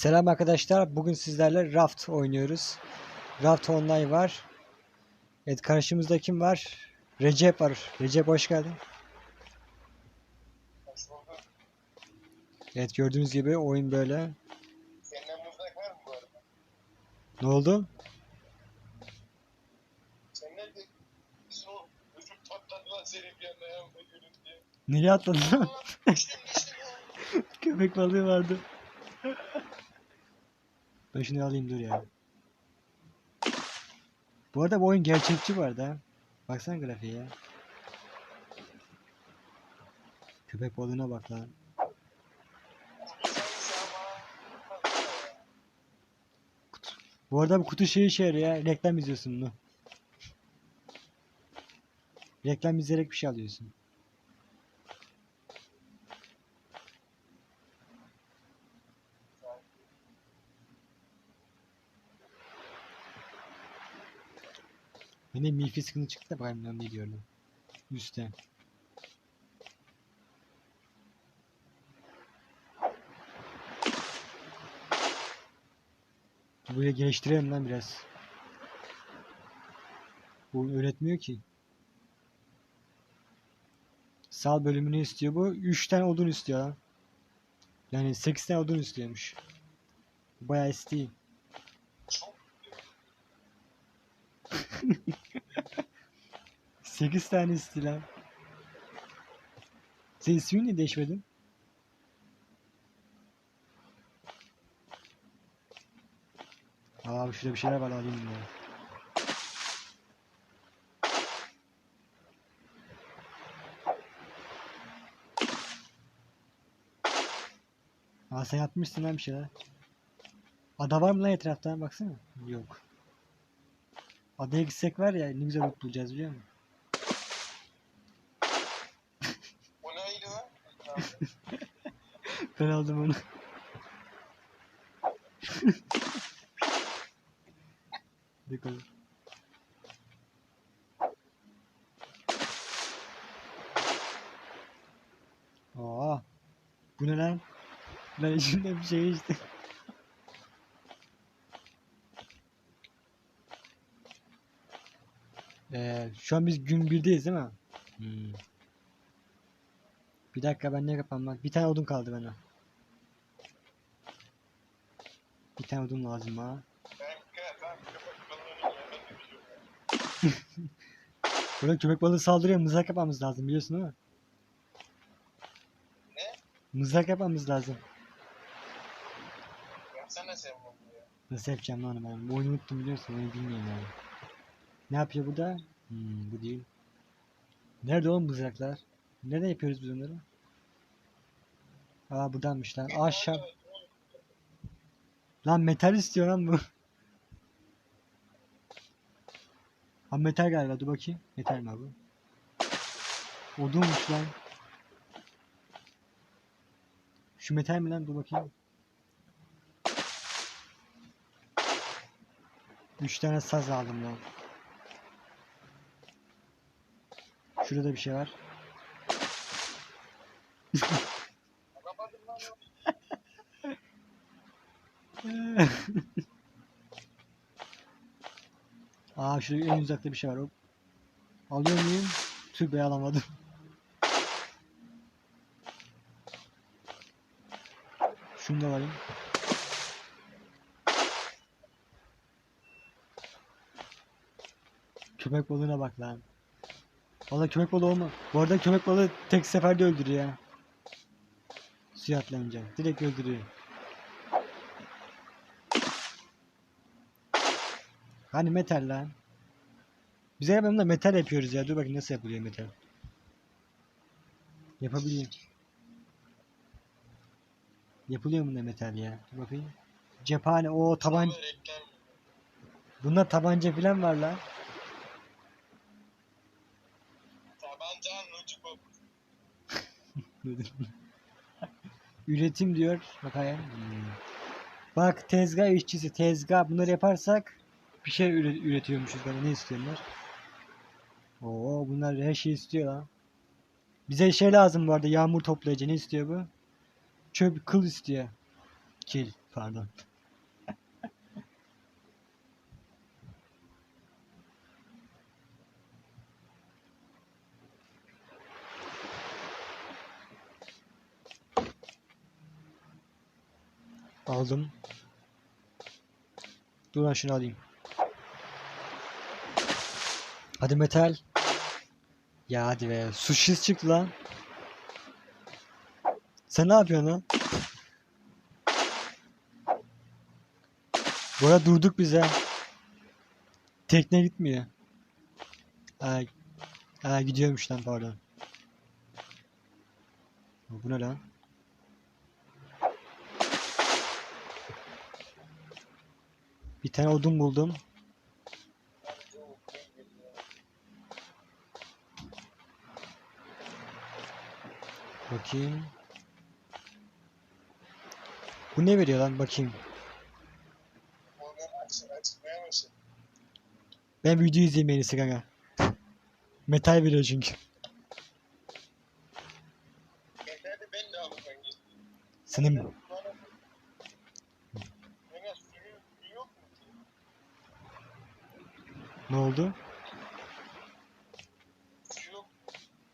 Selam arkadaşlar. Bugün sizlerle Raft oynuyoruz. Raft Online var. Evet karşımızda kim var? Recep var. Recep hoş geldin. Hoş. Evet gördüğünüz gibi oyun böyle. Seninle var mı bu arada? Ne oldu? Seninle de o çocuk senin. Nereye atladın lan? Köpek balığı vardı. Ben şunu alayım dur ya. Bu arada bu oyun gerçekçi bu arada. Baksana grafiğe ya. Köpek balığına bak lan. Bu arada bu kutu şey işe ya. Reklam izliyorsun bunu. Reklam izleyerek bir şey alıyorsun. Yine mifi sıkıntı çıktı da bakalım ben gördüm. Üstten. Buraya geliştirelim lan biraz. Bu öğretmiyor ki. Sal bölümünü istiyor bu. 3 tane odun istiyor. Yani 8 tane odun istiyormuş. Bayağı isteği. 8 tane istilam. Senin ismini niye değişmedin? Abi şurada bir şeyler var alayım ya. Aa sen atmışsın lan bir şeyler. Ada var mı lan etrafta? Baksana. Yok. Adaya gitsek var ya ne güzel loot bulacağız biliyor musun? Ben aldım onu. Bakalım. Aa, bu ne lan? Lan içinde bir şey işte. Ee, şu an biz gün birdeyiz değil mi? Hmm. Bir dakika ben ne yapamam bak. Bir tane odun kaldı bana. Bir tane odun lazım ha. Burada köpek balığı saldırıyor. Mızrak yapmamız lazım biliyorsun değil mi? Ne? Mızrak yapmamız lazım. Yapsana sen bunu ya. Nasıl yapacağım lan ben? Bu oyunu unuttum biliyorsun. Oyunu bilmiyorum yani. Ne yapıyor burada? Hmm, bu değil. Nerede oğlum mızraklar? Nereden yapıyoruz biz onları? Aa buradanmış lan. Aşağı. Lan metal istiyor lan bu. Ha metal galiba dur bakayım. Metal mi bu? Odunmuş lan. Şu metal mi lan dur bakayım. Üç tane saz aldım lan. Şurada bir şey var. Aa şurada en uzakta bir şey var. Alıyor muyum? Tüh be alamadım. Şunu da alayım. Köpek balığına bak lan. Valla köpek balığı olma. Bu arada köpek balığı tek seferde öldürüyor ya. Atlayınca. Direkt öldürüyor. Hani metal lan? Bize yapalım metal yapıyoruz ya. Dur bakayım nasıl yapılıyor metal. Yapabiliyorum. Yapılıyor mu ne metal ya? Dur bakayım. Cephane o taban. Bunda tabanca falan var lan. Tabancanın ucu bu. Üretim diyor. Bakayım. Hmm. Bak tezgah işçisi tezgah bunları yaparsak bir şey üre- üretiyormuşuz bana ne istiyorlar? Oo bunlar her şeyi istiyor lan. Bize şey lazım bu arada yağmur toplayıcı ne istiyor bu? Çöp kıl istiyor. Kil. Pardon. Aldım. Dur lan şunu alayım. Hadi metal. Ya hadi be. Sushiz çıktı lan. Sen ne yapıyorsun lan? Bu durduk bize. Tekne gitmiyor. Ha, ha gidiyormuş lan pardon. Bu ne lan? Bir tane odun buldum. Bakayım. Bu ne veriyor lan bakayım. Ben video izleyeyim en iyisi kanka. Metal veriyor çünkü. Senin Bana suyu, suyu yok mu? Ne oldu?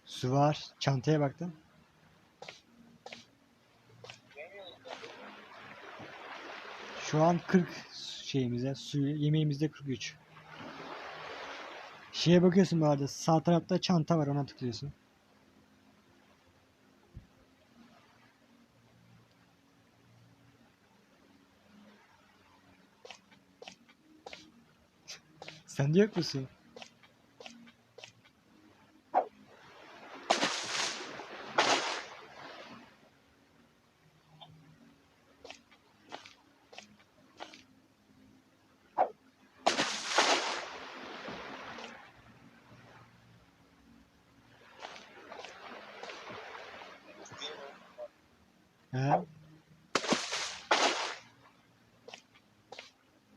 Su var. Çantaya. Demiyorum. Şu an 40 şeyimize, suyu, yemeğimizde 43. Şeye bakıyorsun bu arada. Sağ tarafta çanta var ona tıklıyorsun. Sende yok musun?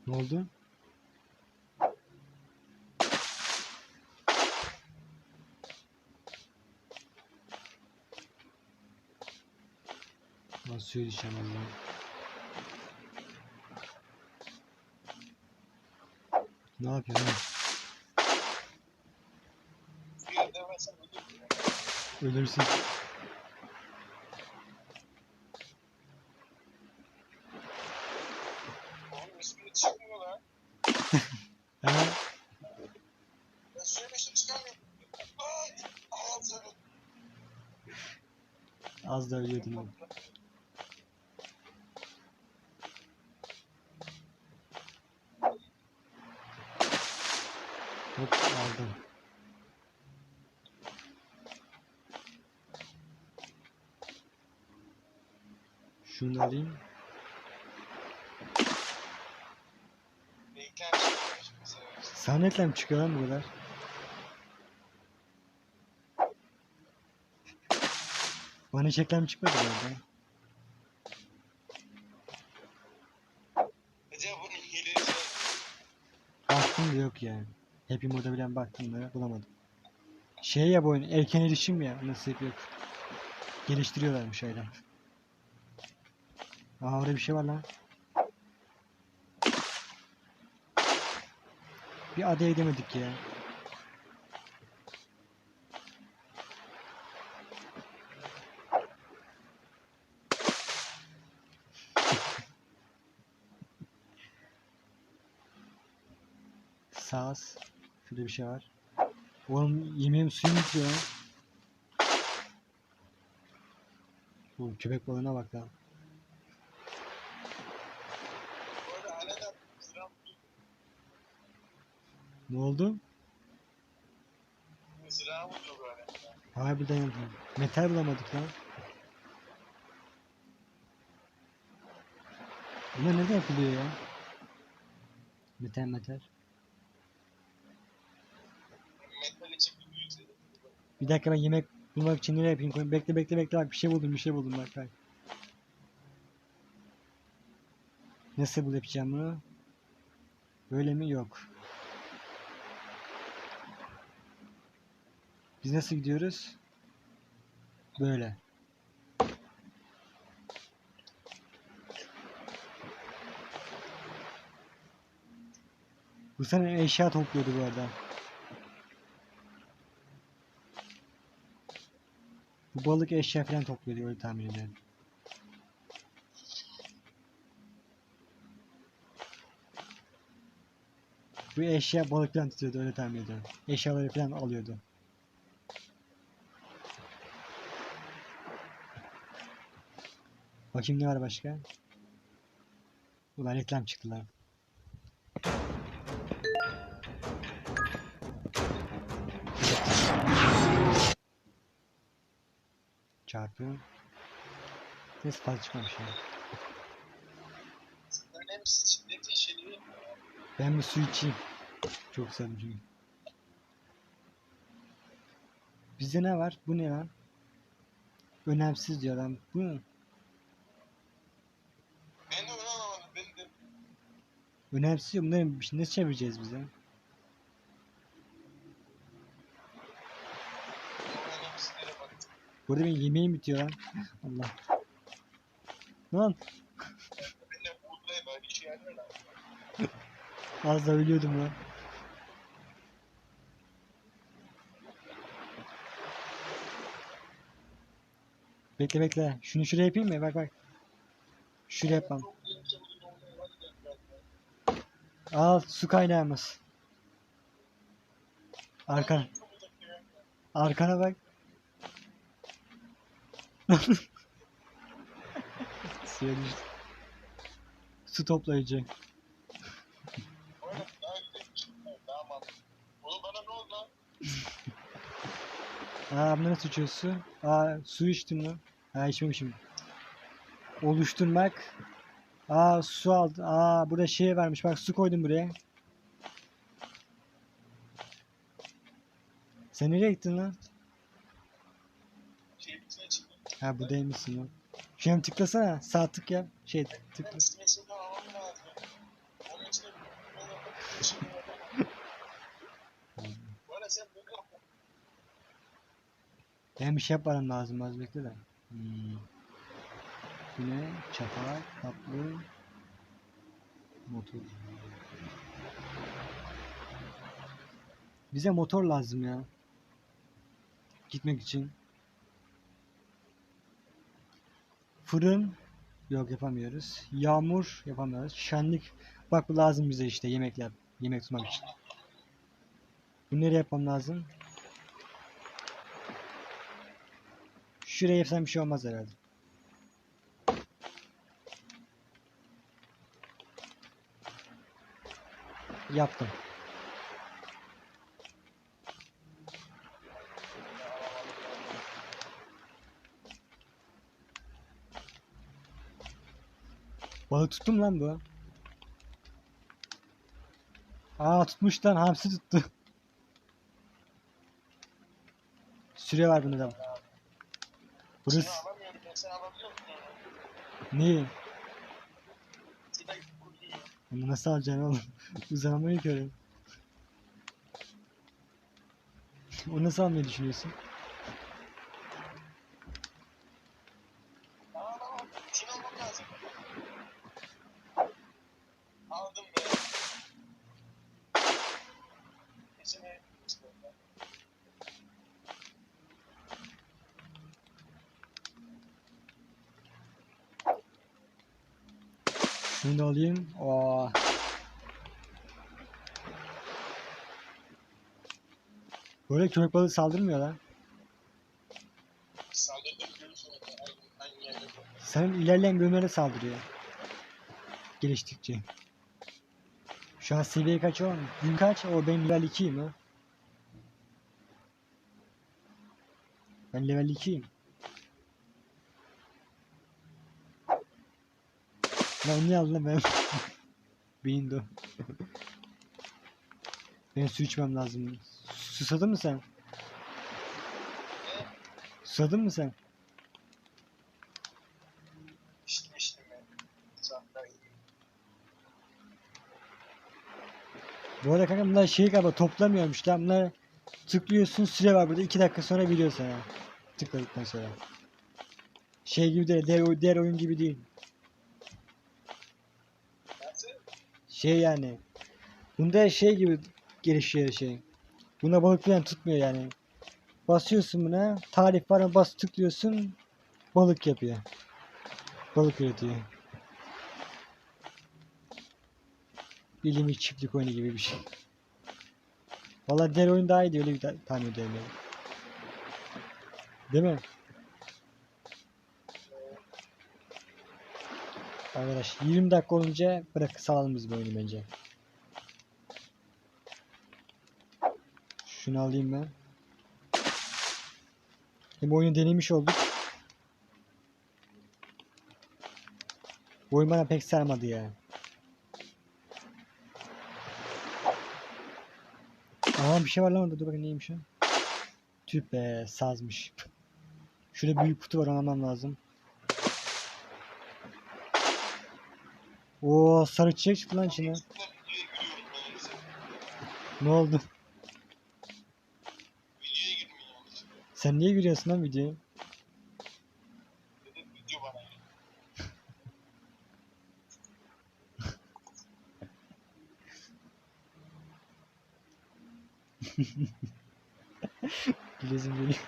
Ne oldu? Nasıl söyleyeceğim Allah'ım? Ne yapıyorsun? Ölürsün. Az da ölüyordun oğlum. Hop aldım. Şunu alayım. Sana reklam çıkıyor lan bu kadar. Bana hiç reklam çıkmadı arada. Acaba bunun hilesi Baktım da yok yani. Happy Mode'a bilen baktım da bulamadım. Şey ya bu oyun erken erişim ya nasıl yok. Geliştiriyorlarmış öyle. Aa orada bir şey var lan. Bir adaya gidemedik ya. Sağız. Şurada bir şey var. Oğlum yemeğim suyum bitiyor. Oğlum köpek balığına bak lan. Bu arada hala da mızrağım Ne oldu? mızrağım yok hala. Harbiden. Metal bulamadık lan. Bunlar nereden yapılıyor ya? Metal metal. Büyütü. Bir dakika ben yemek bulmak için nereye yapayım? Koyayım. Bekle bekle bekle bak bir şey buldum bir şey buldum bak bak. Nasıl bul yapacağım bunu? Böyle mi? Yok. Biz nasıl gidiyoruz? Böyle. Bu sene eşya topluyordu bu arada. Bu balık eşya falan topluyordu öyle tahmin ediyorum. Bu eşya balık falan tutuyordu öyle tahmin ediyorum. Eşyaları falan alıyordu. Bakayım ne var başka? Ulan reklam çıktılar. Çarpı. Ses fazla çıkmamış ya. Ben bir su içeyim. Çok sevdim çünkü. Bizde ne var? Bu ne lan? Önemsiz diyor lan. Bu ne? Ben de onu anlamadım. Ben de Önemsiz diyor. Bunları bir şey- nasıl çevireceğiz bize? Burada benim yemeğim bitiyor lan. Allah. Lan. az da ölüyordum lan. Bekle bekle. Şunu şuraya yapayım mı? Bak bak. Şuraya yapmam. Çok ince bir yolda var ya Al su kaynağımız. Arkan, Çok uzak bir yer. arkana bak. Su toplayıcı. Aa bunu nasıl içiyorsun? Aa su içtim lan. Ha içmemişim. Oluşturmak. Aa su aldı. Aa burada şey varmış. Bak su koydum buraya. Sen nereye gittin lan? Şey bitine çıktı. Ha buradaymışsın lan. Şuna tıklasana. Sağ tık yap. Şey tıkla. Şey. Ben bir şey yapmam lazım az bekle de. Hmm. Bu ne? Çapak, kaplı, motor. Bize motor lazım ya. Gitmek için. Fırın yok yapamıyoruz. Yağmur yapamıyoruz. Şenlik bak bu lazım bize işte yemekler. Yemek tutmak için. Nereye yapmam lazım? Şuraya yapsam bir şey olmaz herhalde. Yaptım. Balık tuttum lan bu. Aa tutmuş lan hamsi tuttu. Süre var bunda da. Burası ne? Bunu nasıl alacaksın oğlum? Uzanamayı görüyorum. O nasıl almayı düşünüyorsun? Aa, şunu almam lazım. Aldım be. Kesinlikle. Şunu da alayım. Oo. Böyle köpek balığı saldırmıyor lan. Senin ilerleyen bölümlere saldırıyor. Geliştikçe. Şu an seviye kaç o? Gün kaç? O ben level 2'yim ha. Ben level 2'yim. Lan niye aldın ben? Beyin de. Ben su içmem lazım. Susadın mı sen? Susadın mı sen? Bu arada kanka bunlar şey galiba toplamıyormuş lan bunlar tıklıyorsun süre var burada 2 dakika sonra biliyor sana tıkladıktan sonra. Şey gibi değil diğer, diğer oyun gibi değil. Şey yani Bunda şey gibi gelişiyor şey. Buna balık falan tutmuyor yani. Basıyorsun buna. Tarif var ama bas tıklıyorsun. Balık yapıyor. Balık üretiyor. Bilimi çiftlik oyunu gibi bir şey. Valla diğer oyun daha iyi öyle bir ta- tahmin ediyorum. Değil mi? Arkadaş 20 dakika olunca bırak salalım biz bu oyunu bence. Şunu alayım ben. Hem oyunu denemiş olduk. Bu oyun bana pek sarmadı ya. Aa bir şey var lan orada dur bakayım neymiş o. Tüp be sazmış. Şurada büyük kutu var onu almam lazım. Oo sarı çiçek çıktı lan içine. Ne oldu? Videoya girmeyin yanlış. Sen niye gülüyorsun lan videoya? Gülesim geliyor.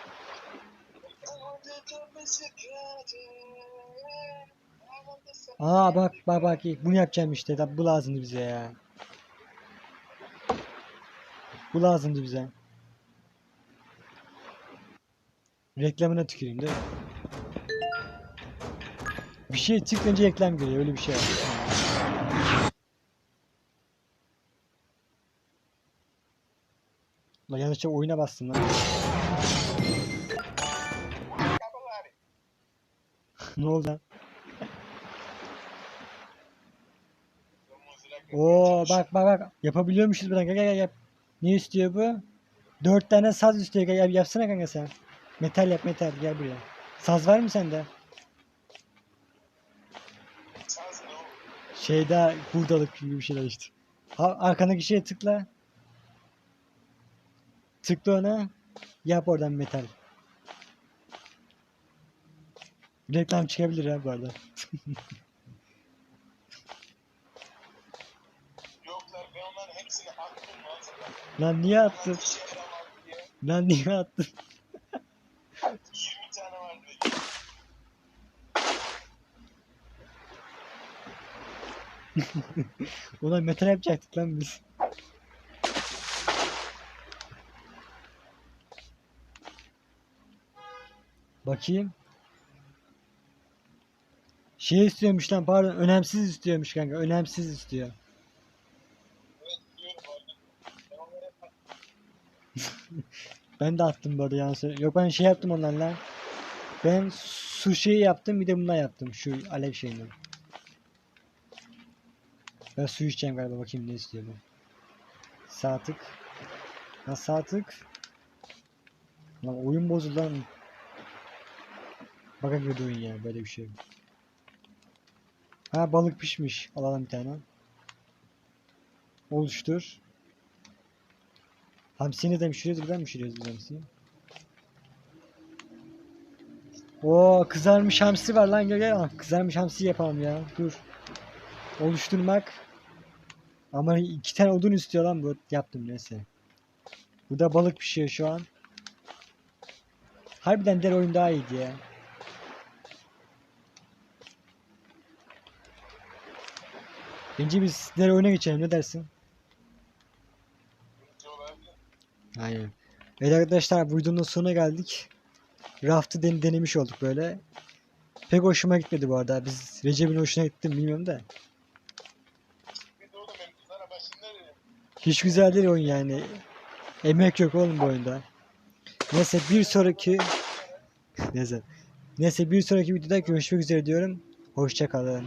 Aa bak bak bak bunu yapacağım işte. Bu lazımdı bize ya. Bu lazımdı bize. Reklamına tüküreyim değil? Bir şey tıklayınca reklam geliyor öyle bir şey var. Lan yanlışlıkla oyuna bastım lan. Ne oldu lan? Oo bak bak bak yapabiliyormuşuz buradan gel gel gel. Ne istiyor bu? Dört tane saz istiyor gel yap- yapsana kanka sen. Metal yap metal gel buraya. Saz var mı sende? Şeyde hurdalık gibi bir şeyler işte. Ha, arkandaki şeye tıkla. Tıkla ona. Yap oradan metal. Reklam çıkabilir ha bu arada. Lan niye attın? Lan niye attın? 20 tane vardı. Ulan metal yapacaktık lan biz. Bakayım. Şey istiyormuş lan pardon önemsiz istiyormuş kanka önemsiz istiyor. Ben. Ben de attım bu arada söyle- Yok ben şey yaptım onlarla. Ben su şeyi yaptım bir de bundan yaptım şu alev şeyinden. Ben su içeceğim galiba bakayım ne istiyor bu. Sağ tık. Ha sağ tık. Lan oyun bozuldu lan. Baka girdi oyun ya böyle bir şey. Ha balık pişmiş. Alalım bir tane. Oluştur. Hamsini de pişiriyoruz buradan mı pişiriyoruz biz hamsiyi? Oo kızarmış hamsi var lan gel gel. Ah, Kızarmış hamsi yapalım ya. Dur. Oluşturmak. Ama iki tane odun istiyor lan bu. Yaptım neyse. Burada balık pişiyor şu an. Harbiden diğer oyun daha iyiydi ya. Bence biz diğer oyuna geçelim ne dersin? Aynen. Evet arkadaşlar bu videonun sonuna geldik. Raft'ı den denemiş olduk böyle. Pek hoşuma gitmedi bu arada. Biz Recep'in hoşuna gitti mi bilmiyorum da. Bir de oğlum benim kızlara başında dedim. Hiç güzel değil oyun yani. Emek yok oğlum bu oyunda. Neyse bir sonraki Neyse. Neyse bir sonraki videoda görüşmek üzere diyorum. Hoşça kalın.